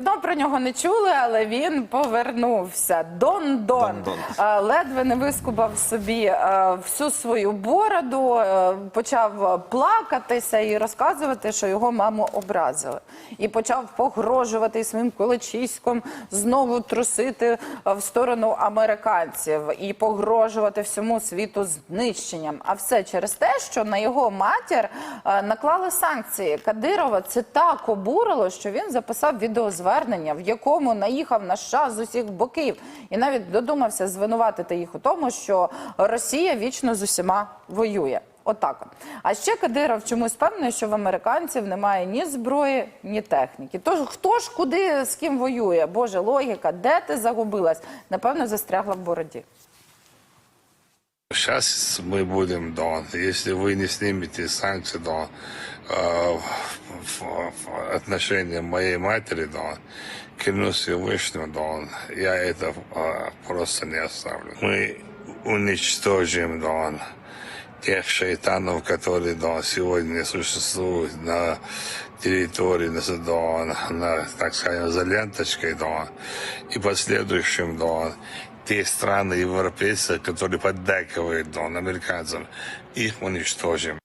Давно про нього не чули, але він повернувся. Дон Дон Дон-Дон. Е, ледве не вискубав собі е, всю свою бороду, е, почав плакатися і розказувати, що його маму образили. І почав погрожувати своїм кулачиськом знову трусити в сторону американців і погрожувати всьому світу знищенням. А все через те, що на його матір е, наклали санкції. Кадирова це так обурило, що він записав відеозвернення, в якому наїхав на США з усіх боків, і навіть додумався звинуватити їх у тому, що Росія вічно з усіма воює. Отак. А ще Кадиров чомусь певний, що в американців немає ні зброї, ні техніки. Тож хто ж куди з ким воює? Боже, логіка, де ти загубилась? Напевно, застрягла в бороді. Сейчас мы будем, да, если вы не снимете санкции, да, э, в, отношении моей матери, да, клянусь Всевышним, да, я это э, просто не оставлю. Мы уничтожим, да, тех шайтанов, которые, да, сегодня существуют на территории, на, да, на, так скажем, за ленточкой, да, и последующим, да, те страны европейцы, которые поддакивают да, американцам, их уничтожим.